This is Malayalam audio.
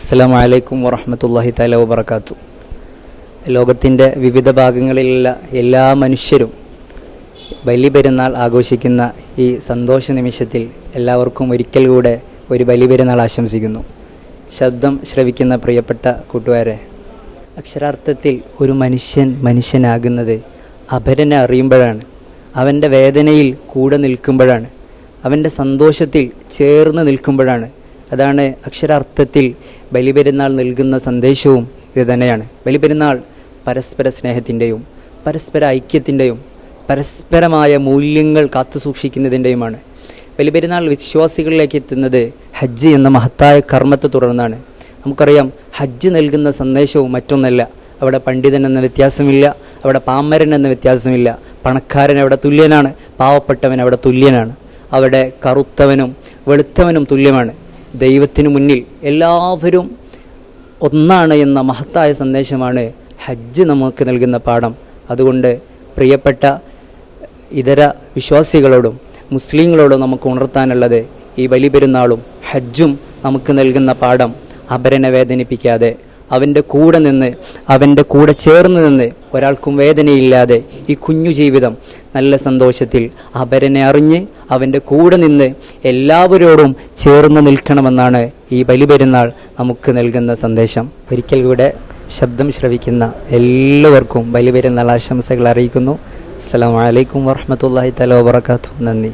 അസ്സാം വലൈക്കും വറഹമത്തല്ലാഹി താല വബർക്കാത്തു ലോകത്തിന്റെ വിവിധ ഭാഗങ്ങളിലുള്ള എല്ലാ മനുഷ്യരും ബലി പെരുന്നാൾ ആഘോഷിക്കുന്ന ഈ സന്തോഷ നിമിഷത്തിൽ എല്ലാവർക്കും ഒരിക്കൽ കൂടെ ഒരു ബലി പെരുന്നാൾ ആശംസിക്കുന്നു. ശബ്ദം ശ്രവിക്കുന്ന പ്രിയപ്പെട്ട കൂട്ടുകാരെ അക്ഷരാർത്ഥത്തിൽ ഒരു മനുഷ്യൻ മനുഷ്യനാകുന്നത് അപരനെ അറിയുമ്പോഴാണ്. അവന്റെ വേദനയിൽ കൂടെ നിൽക്കുമ്പോഴാണ്. അവന്റെ സന്തോഷത്തിൽ ചേർന്ന് നിൽക്കുമ്പോഴാണ്. അതാണ് അക്ഷരാർത്ഥത്തിൽ ബലിപെരുന്നാൾ നൽകുന്ന സന്ദേശവും ഇത് തന്നെയാണ്. ബലിപെരുന്നാൾ പരസ്പര സ്നേഹത്തിന്റെയും പരസ്പര ഐക്യത്തിന്റെയും പരസ്പരമായ മൂല്യങ്ങൾ കാത്തു സൂക്ഷിക്കുന്നതിന്റെയുമാണ്. ബലിപെരുന്നാൾ വിശ്വാസികളിലേക്ക് എത്തുന്നത് ഹജ്ജ് എന്ന മഹത്തായ കർമ്മത്തെ തുടർന്നാണ്. നമുക്കറിയാം ഹജ്ജ് നൽകുന്ന സന്ദേശവും മറ്റൊന്നല്ല. അവിടെ പണ്ഡിതൻ എന്ന വ്യത്യാസമില്ല അവിടെ പാമരൻ എന്ന വ്യത്യാസമില്ല. പണക്കാരൻ അവിടെ തുല്യനാണ് പാവപ്പെട്ടവൻ അവിടെ തുല്യനാണ്. അവിടെ കറുത്തവനും വെളുത്തവനും തുല്യമാണ്. ദൈവത്തിനു മുന്നിൽ എല്ലാവരും ഒന്നാണ് എന്ന മഹത്തായ സന്ദേശമാണ് ഹജ്ജ് നമുക്ക് നൽകുന്ന പാഠം. അതുകൊണ്ട് പ്രിയപ്പെട്ട ഇതര വിശ്വാസികളോടും മുസ്ലിങ്ങളോടും നമുക്ക് ഉണർത്താനുള്ളത് ഈ ബലിപെരുന്നാളും ഹജ്ജും നമുക്ക് നൽകുന്ന പാഠം അപരനെ വേദനിപ്പിക്കാതെ അവന്റെ കൂടെ നിന്ന് അവന്റെ കൂടെ ചേർന്ന് നിന്ന് ഒരാൾക്കും വേദനയില്ലാതെ ഈ കുഞ്ഞു ജീവിതം നല്ല സന്തോഷത്തിൽ അപരനെ അറിഞ്ഞ് അവന്റെ കൂടെ നിന്ന് എല്ലാവരോടും ചേർന്ന് നിൽക്കണമെന്നാണ് ഈ ബലിപെരുന്നാൾ നമുക്ക് നൽകുന്ന സന്ദേശം. ഒരിക്കൽ കൂടെ ശബ്ദം ശ്രവിക്കുന്ന എല്ലാവർക്കും ബലിപെരുന്നാൾ ആശംസകൾ അറിയിക്കുന്നു. അസ്സാം വലൈക്കും വാഹമത്തല്ലാഹി തല വാബർക്കാത്തു നന്ദി.